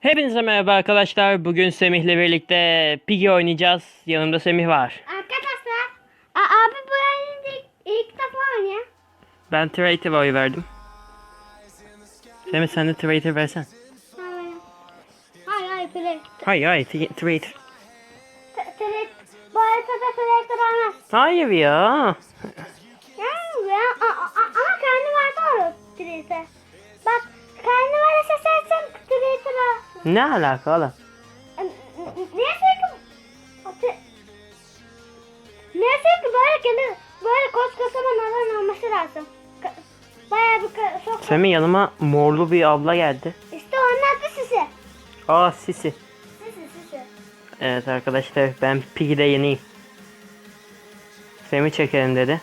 Hepinize merhaba arkadaşlar. Bugün Semih'le birlikte Piggy oynayacağız. Yanımda Semih var. Arkadaşlar, a- abi bu oyunu ilk, ilk defa oynuyor. Ben Traitor'a oy verdim. Semih sen de Traitor versen. Hayır, hayır, hayır, play. Hayır hayır T- Traitor. T- Play. Bu haritada play olmaz. Hayır ya. Ya, a- a- Ne alaka oğlum? Niye sürekli... Niye sürekli böyle gelir? Böyle koskocaman alan olması lazım. Bayağı bir çok... Semih yanıma morlu bir abla geldi. İşte onun adı Sisi. Aa Sisi. Sisi, Sisi. Evet arkadaşlar ben Piggy'de yeniyim. Semih çekelim dedi.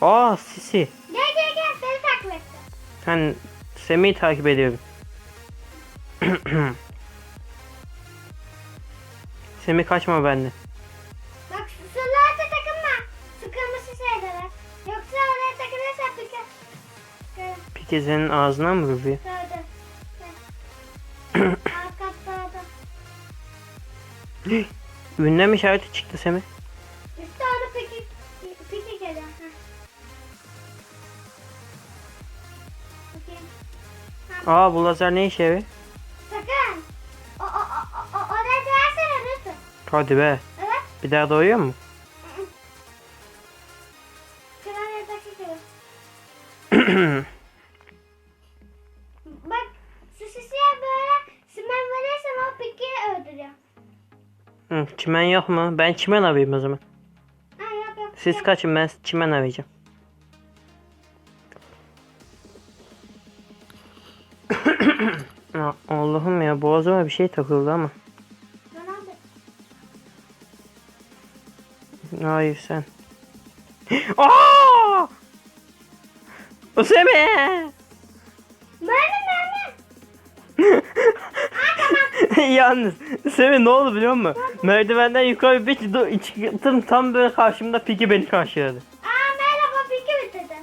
Aa Sisi. Gel gel gel seni takip ettim. Ben Semih'i takip ediyorum. Semih kaçma benden. Bak sularda takılma. Su kırmızı şeylere. Yoksa oraya takılırsa. Gel, Peki senin ağzına mı vuruyor? Arka sağda. Ünlem işareti çıktı Semih. İşte orada peki, peki. Bakayım. Aa bu lazer ne işe yarıyor? Hadi be. Evet. Bir daha doğuyor mu? Bak şu şişeye böyle simen verirsen o pikiyi öldürüyor. Hı, çimen yok mu? Ben çimen arayayım o zaman. Ha yok yok. Siz Gel. kaçın ben çimen arayacağım. Ya Allah'ım ya boğazıma bir şey takıldı ama. Hayır sen. Aa! O Semih! Mermi mermi. Yalnız Semih ne oldu biliyor musun? Merdivenden yukarı bir çıktım tam böyle karşımda Piggy beni karşıladı. Aa merhaba piki mi dedi.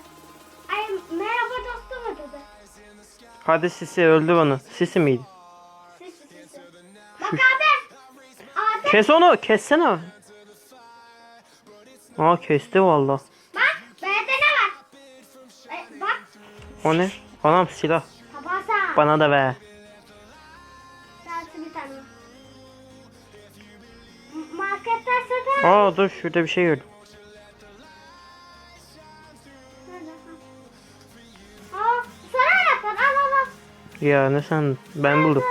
Ay merhaba dostum mu dedi. Hadi Sisi öldü onu. Sisi miydi? Sis sis sis. Bak abi. Abi Kes onu kessene. Aa kesti valla. bak bende ne var? E, bak O ne? Anam silah. tabasa. Bana da ver. Marketten satın. Aa dur şurada bir şey gördüm. Aa sana yapar al al al. Ya ne sandın? Ben buldum.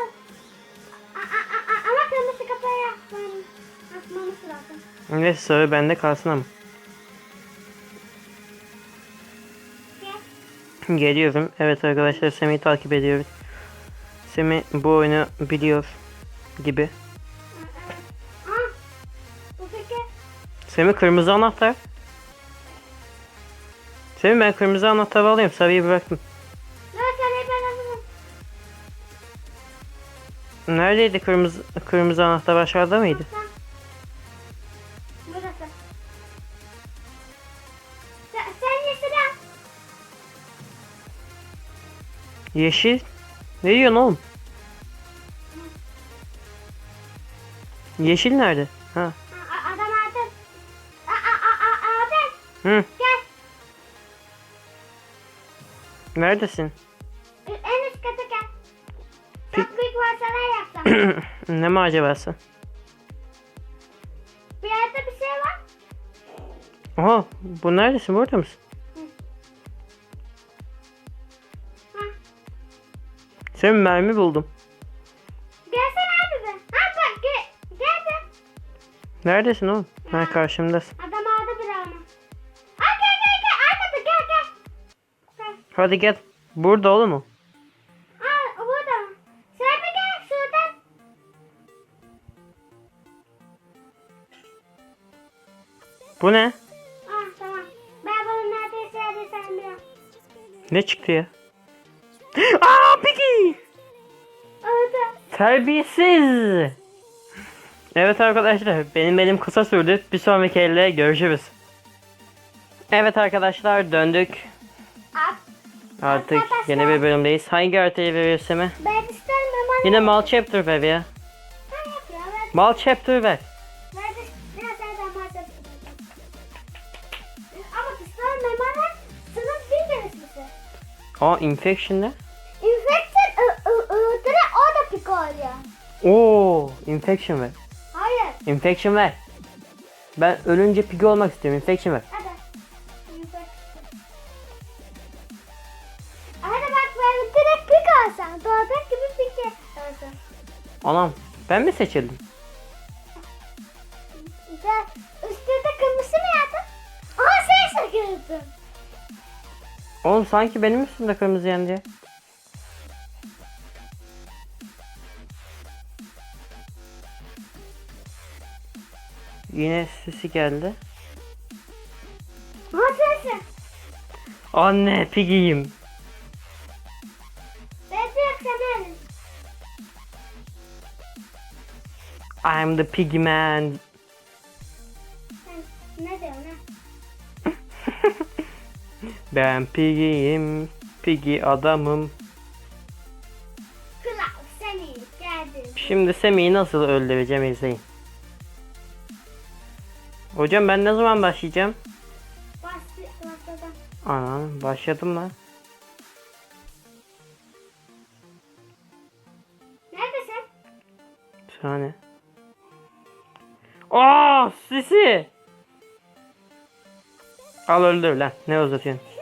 Neyse sarı bende kalsın ama. Gel. Geliyorum. Evet arkadaşlar Semih'i takip ediyoruz. Semih bu oyunu biliyor gibi. Semih kırmızı anahtar. Semih ben kırmızı anahtarı alayım. Sarıyı bıraktım. Neredeydi kırmızı kırmızı anahtar aşağıda mıydı? Yeşil. Ne diyorsun oğlum? Yeşil nerede? Ha. Adam aldı. Aa, aa, aa, aa, Abi Hı. gel. Neredesin? En üst kata gel. Çok büyük var sana yapsam. ne sen? Bir yerde bir şey var. Oha bu neredesin? Burada mısın? Sen mermi buldum. Gelsene abi be. Ha bak gel. Gel. Neredesin oğlum? Ha karşımdasın. Adam aldı bir ama. Aa gel gel gel. Arkada gel gel. Gel. Hadi gel. Burada oğlum o. Aa burada. Sen bir gel şuradan. Bu ne? Ah tamam. Ben bunun neredeyse yerde sevmiyorum. Ne çıktı ya? Terbiyesiz. Evet arkadaşlar benim elim kısa sürdü. Bir sonraki elle görüşürüz. Evet arkadaşlar döndük. Artık Arkadaşlar- yeni bir bölümdeyiz. Hangi haritayı veriyorsun Semih? Ben ama Yine mal chapter ver ya. Mal chapter ver. Aa infection ne? Oo infection ver. Hayır. Infection ver. Ben ölünce pigi olmak istiyorum. Infection ver. Hadi. Hadi bak böyle direkt pik alsan. Doğacak gibi pik alsan. Anam ben mi seçildim? Üstünde kırmızı mı yazdın? Aha sen sakırdın. Oğlum sanki benim üstümde kırmızı yandı ya. Yine sisi geldi. Sensin. Anne pigiyim. I'm the piggy man. Ne diyorsun ha? Ben pigiyim. Piggy adamım. Kulav seni geldin. Şimdi Semih'i nasıl öldüreceğim izleyin. Hocam ben ne zaman başlayacağım? Başladım. Anam başladım lan. Neredesin? Şahane. Aa sisi. Al öldür lan. Ne uzatıyorsun?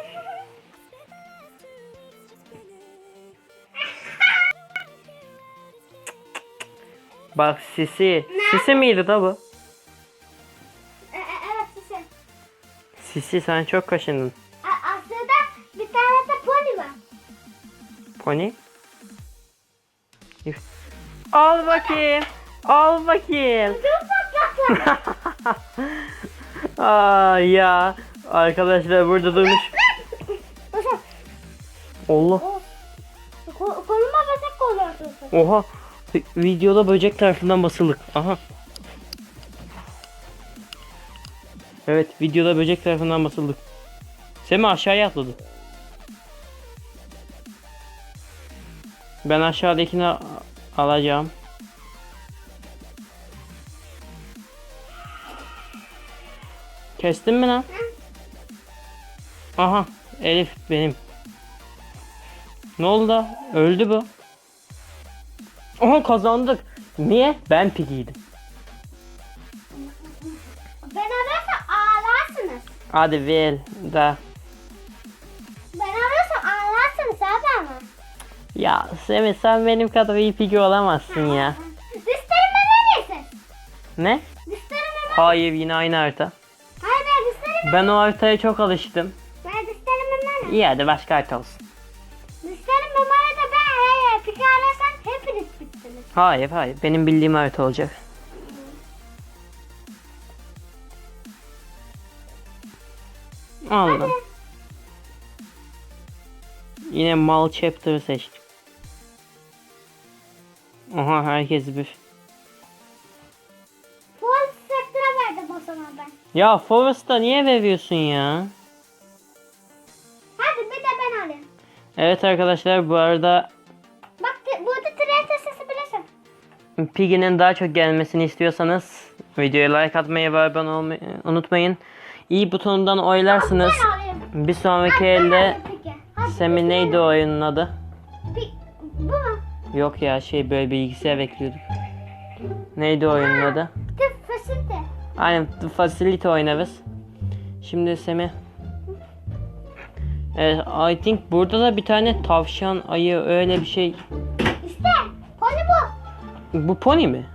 Bak sisi. Sisi miydi da bu? Sisi sen çok kaşındın. A- aslında bir tane de pony var. Pony. Al bakayım. Al bakayım. Dur patlatma. Aa ya. Arkadaşlar burada durmuş. Allah. Koluma basak oluyorsun. Oha. Videoda böcek tarafından basılık. Aha. Evet videoda böcek tarafından basıldık. Semi aşağıya atladı. Ben aşağıdakini alacağım. Kestin mi lan? Aha Elif benim. Ne oldu da? Öldü bu. Aha kazandık. Niye? Ben pigiydim. Hadi ver da. Ben arasam ağlarsınız abi ama. Ya Semih sen benim kadar iyi pigi olamazsın ya. Dişlerime ne diyorsun? Ne? Dişlerime? Hayır yine aynı harita. Hayır ben dişlerime. Ben o haritaya çok alıştım. Ben dişlerime ne? İyi hadi başka harita olsun. Dişlerim numarada ben eğer pik ararsan hepiniz bittiniz. Hayır hayır benim bildiğim harita olacak. Allah. Yine mal chapter seçtim. Aha herkes bir. Full sektöre verdim o zaman ben. Ya Forrest'a niye veriyorsun ya? Hadi bir de ben alayım. Evet arkadaşlar bu arada Bak te- burada tren sesi bilirsin. Piggy'nin daha çok gelmesini istiyorsanız videoya like atmayı ve abone olmayı unutmayın. İyi butonundan oylarsınız. Bir sonraki elde Semi peki, neydi o oyunun adı? Bu mu? Yok ya şey böyle bilgisayar bekliyorduk. Neydi oyunun adı? Tıp fasilite. Aynen The Facility oynarız. Şimdi Semi. Evet, I think burada da bir tane tavşan ayı öyle bir şey. İşte pony bu. Bu pony mi?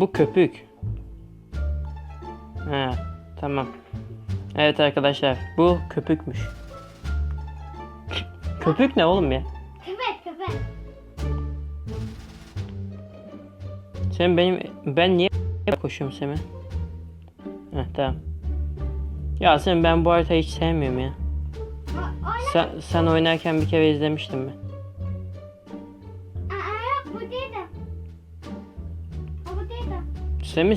Bu köpük. He, tamam. Evet arkadaşlar, bu köpükmüş. Köpük ne oğlum ya? Köpek köpek. Sen benim ben niye koşuyorum Semi? Heh, tamam. Ya sen ben bu haritayı hiç sevmiyorum ya. Sen, sen oynarken bir kere izlemiştim ben. De. Semi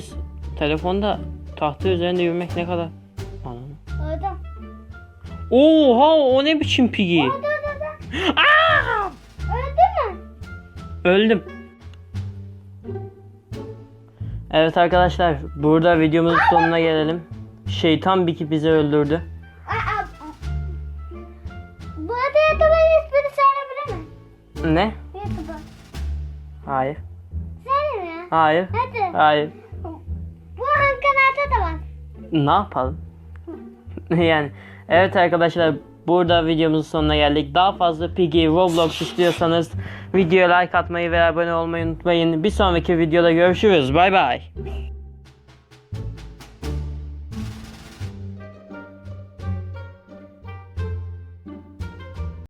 telefonda tahta üzerinde yürümek ne kadar? Anam. Orada. Oha o ne biçim pigi? Dur dur. Aa! Öldü mü? Öldüm. Evet arkadaşlar burada videomuzun sonuna gelelim. Şeytan Biki bizi öldürdü. Bu arada YouTube'un ismini söyleyebilir mi? Ne? YouTube'un. Hayır. Söyle mi? Hayır. Hadi. Hayır. Ne yapalım? yani evet arkadaşlar burada videomuzun sonuna geldik. Daha fazla Piggy Roblox istiyorsanız videoya like atmayı ve abone olmayı unutmayın. Bir sonraki videoda görüşürüz. Bay bay.